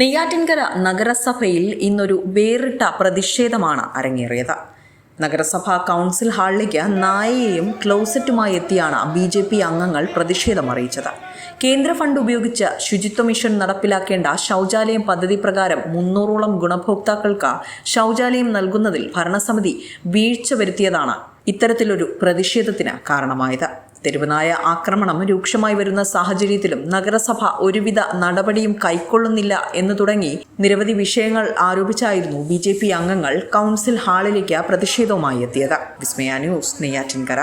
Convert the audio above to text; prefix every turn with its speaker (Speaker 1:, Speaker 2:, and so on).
Speaker 1: നെയ്യാറ്റിൻകര നഗരസഭയിൽ ഇന്നൊരു വേറിട്ട പ്രതിഷേധമാണ് അരങ്ങേറിയത്. നഗരസഭാ കൗൺസിൽ ഹാളിലേക്ക് നായയെയും ക്ലോസറ്റുമായി എത്തിയാണ് ബി ജെ പി അംഗങ്ങൾ പ്രതിഷേധം അറിയിച്ചത്. കേന്ദ്ര ഫണ്ട് ഉപയോഗിച്ച് ശുചിത്വ മിഷൻ നടപ്പിലാക്കേണ്ട ശൗചാലയം പദ്ധതി പ്രകാരം മുന്നൂറോളം ഗുണഭോക്താക്കൾക്ക് ശൗചാലയം നൽകുന്നതിൽ ഭരണസമിതി വീഴ്ച വരുത്തിയതാണ് ഇത്തരത്തിലൊരു പ്രതിഷേധത്തിന് കാരണമായത്. തെരുവുനായ ആക്രമണം രൂക്ഷമായി വരുന്ന സാഹചര്യത്തിലും നഗരസഭ ഒരുവിധ നടപടിയും കൈക്കൊള്ളുന്നില്ല എന്ന് തുടങ്ങി നിരവധി വിഷയങ്ങൾ ആരോപിച്ചായിരുന്നു ബി ജെ പി അംഗങ്ങൾ കൗൺസിൽ ഹാളിലേക്ക് പ്രതിഷേധവുമായി എത്തിയത്. വിസ്മയ ന്യൂസ് നെയ്യാറ്റിൻകര.